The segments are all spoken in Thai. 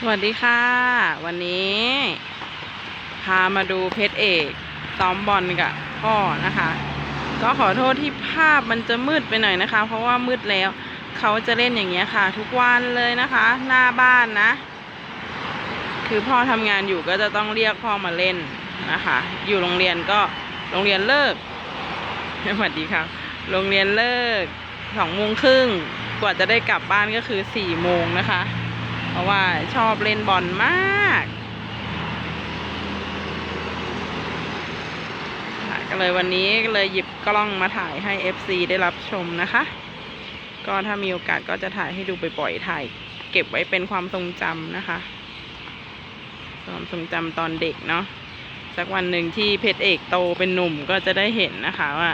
สวัสดีค่ะ วันนี้ พามาดูเพชรเอกซ้อมบอลกับพ่อนะคะ ก็ขอโทษที่ภาพมันจะมืดไปหน่อยนะคะ เพราะว่ามืดแล้วเขาจะเล่นอย่างเงี้ยค่ะ ทุกวันเลยนะคะ หน้าบ้านนะ คือพ่อทำงานอยู่ก็จะต้องเรียกพ่อมาเล่นนะคะ อยู่โรงเรียนก็โรงเรียนเลิกสวัสดีครับโรงเรียนเลิกสองโมงครึ่งกว่าจะได้กลับบ้านก็คือสี่โมงนะคะ ราะว่าชอบเล่นบอลมากก็เลยวันนี้ก็เลยหยิบกล้องมาถ่ายให้ FC ได้รับชมนะคะ ก็ถ้ามีโอกาสก็จะถ่ายให้ดูบ่อยๆถ่าย เก็บไว้เป็นความทรงจำนะคะ ความทรงจำตอนเด็กเนาะสักวันหนึ่งที่เพชรเอกโตเป็นหนุ่มก็จะได้เห็นนะคะว่า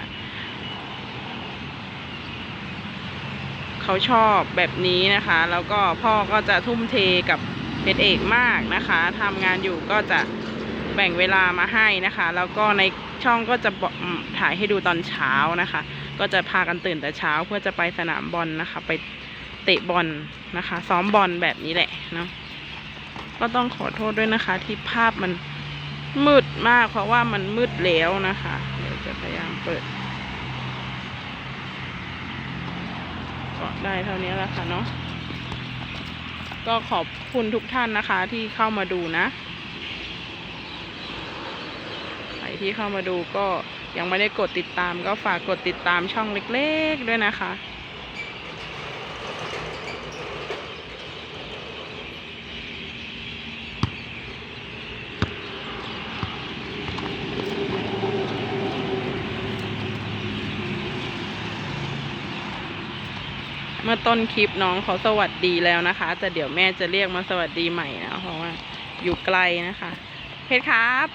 เขาชอบแบบนี้นะคะ แล้วก็พ่อก็จะทุ่มเทกับเพชรเอกมากนะคะทำงานอยู่ก็จะแบ่งเวลามาให้นะคะ แล้วก็ในช่องก็จะถ่ายให้ดูตอนเช้านะคะ ก็จะพากันตื่นแต่เช้าเพื่อจะไปสนามบอลนะคะ ไปเตะบอลนะคะ ซ้อมบอลแบบนี้แหละเนาะก็ต้องขอโทษด้วยนะคะ ที่ภาพมันมืดมากเพราะว่ามันมืดแล้วนะคะ เดี๋ยวจะพยายามเปิด ได้เท่านี้แล้วค่ะเนาะก็ขอบคุณทุกท่านนะคะที่เข้ามาดูนะ ใครที่เข้ามาดูก็ยังไม่ได้กดติดตาม ก็ฝากกดติดตามช่องเล็ก ๆ ด้วยนะคะ เมื่อต้นคลิปน้องเขาสวัสดีแล้วนะคะ แต่เดี๋ยวแม่จะเรียกมาสวัสดีใหม่นะเพราะว่าอยู่ไกลนะคะ เพชรครับ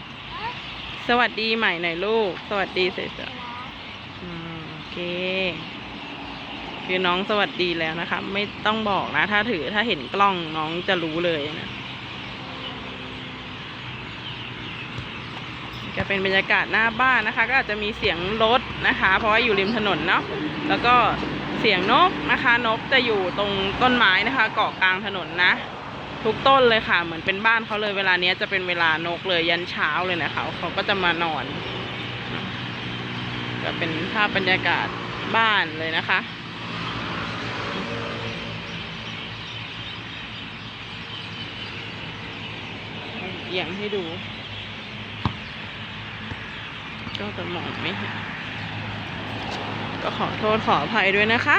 สวัสดีใหม่หน่อยลูก สวัสดีเสร็จๆอ่าโอเค คือน้องสวัสดีแล้วนะคะ ไม่ต้องบอกนะ ถ้าถือถ้าเห็นกล้องน้องจะรู้เลยนะก็เป็นบรรยากาศหน้าบ้านนะคะ ก็อาจจะมีเสียงรถนะคะ เพราะว่าอยู่ริมถนนเนาะแล้วก็ เสียงนกนะคะนกจะอยู่ตรงต้นไม้นะคะ เกาะกลางถนนนะ ทุกต้นเลยค่ะ เหมือนเป็นบ้านเขาเลยเวลาเนี้ยจะเป็นเวลานกเลยยันเช้าเลยนะคะเขาก็จะมานอนก็เป็นภาพบรรยากาศบ้านเลยนะคะเอียงให้ดู ก็จะมองไม่เห็น ก็ขอโทษขออภัยด้วยนะคะ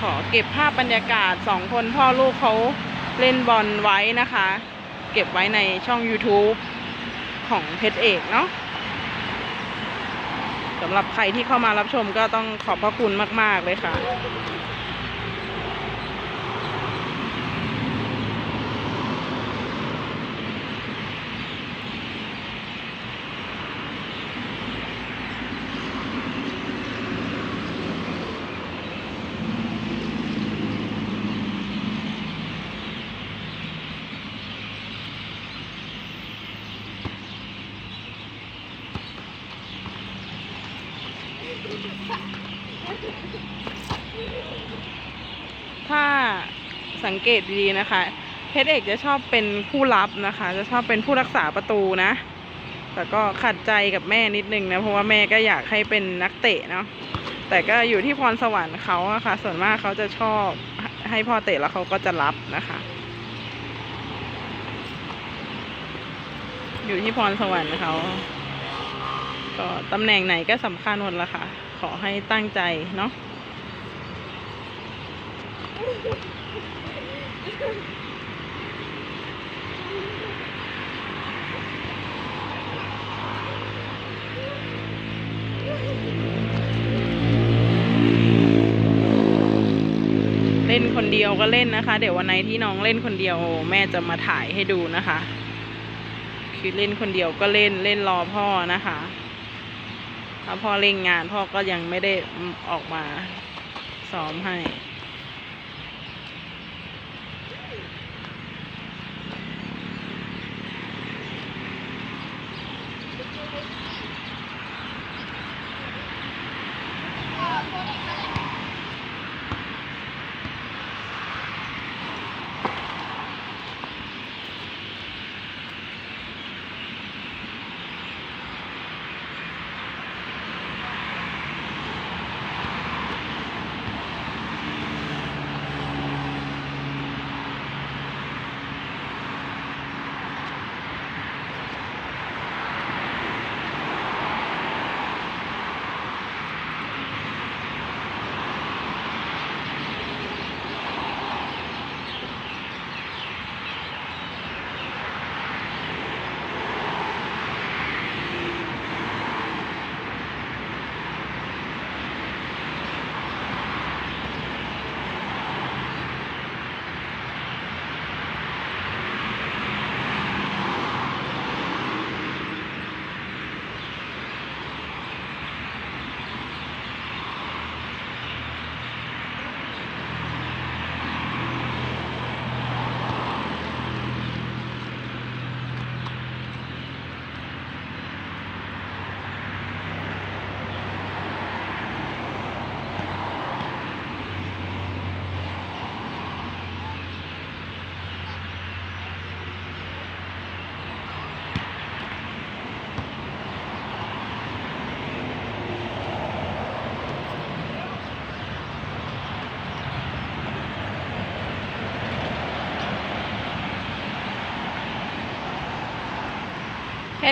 ขอเก็บภาพบรรยากาศสองคนพ่อลูกเขาเล่นบอลไว้นะคะ เก็บไว้ในช่อง YouTube ของเพชรเอกเนาะสำหรับใครที่เข้ามารับชมก็ต้องขอบพระคุณมาก ๆ เลยค่ะ ถ้า สังเกตดีๆนะคะเพชรเอกจะชอบเป็นผู้รับนะคะ จะชอบเป็นผู้รักษาประตูนะ แต่ก็ขัดใจกับแม่นิดนึงนะ เพราะว่าแม่ก็อยากให้เป็นนักเตะเนาะ แต่ก็อยู่ที่พรสวรรค์เขาอะค่ะ ส่วนมากเขาจะชอบให้พ่อเตะแล้วเขาก็จะรับนะคะ อยู่ที่พรสวรรค์เขา ก็ตำแหน่งไหนก็สำคัญหมดละค่ะ ขอให้ตั้งใจเนาะ เล่นคนเดียวก็เล่นนะคะ เดี๋ยววันไหนที่น้องเล่นคนเดียว แม่จะมาถ่ายให้ดูนะคะ คือเล่นคนเดียวก็เล่นเล่นรอพ่อนะคะถ้าพ่อเล่นงานพ่อก็ยังไม่ได้ออกมาซ้อมให้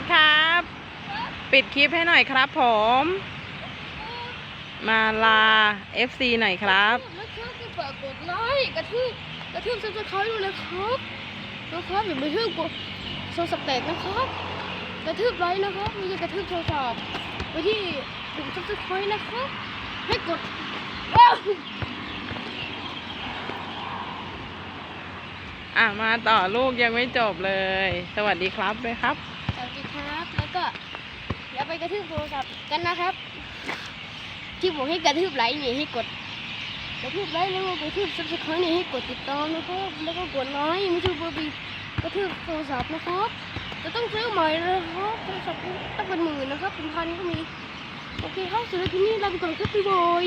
ชรครับ ปิดคลิปให้หน่อยครับผม มาลา FC หน่อยครับนะครับก็ฝากกดไลค์กระทืบกระทืบซับสไครต์ด้วยนะครับนะครับอย่าไปทืบกดโทรศัพท์แตกนะครับ กระทืบไลค์นะครับไม่ใช่กระทืบโทรศัพท์ไปที่ปุ่มซับสไครต์นะครับให้กดอ้าวอะมาต่อลูกยังไม่จบเลย สวัสดีครับเลยครับสวัสดีครับแล้วก็ อย่าไปกระทืบโทรศัพท์กันนะครับ ที่ผมให้กระทืบไลค์นี่ให้กดกระทืบไลค์แล้วก็กระทืบซับสไครต์นี่ให้กดติดตามนะครับแล้วก็กดไลค์ไม่ใช่เบอร์บีกระทืบโทรศัพท์นะครับจะต้องซื้อใหม่เลยครับโทรศัพท์ต้องเป็นหมื่นนะครับเป็นพันก็มีโอเคครับสำหรับที่นี่ลาไปก่อนครับพี่บอย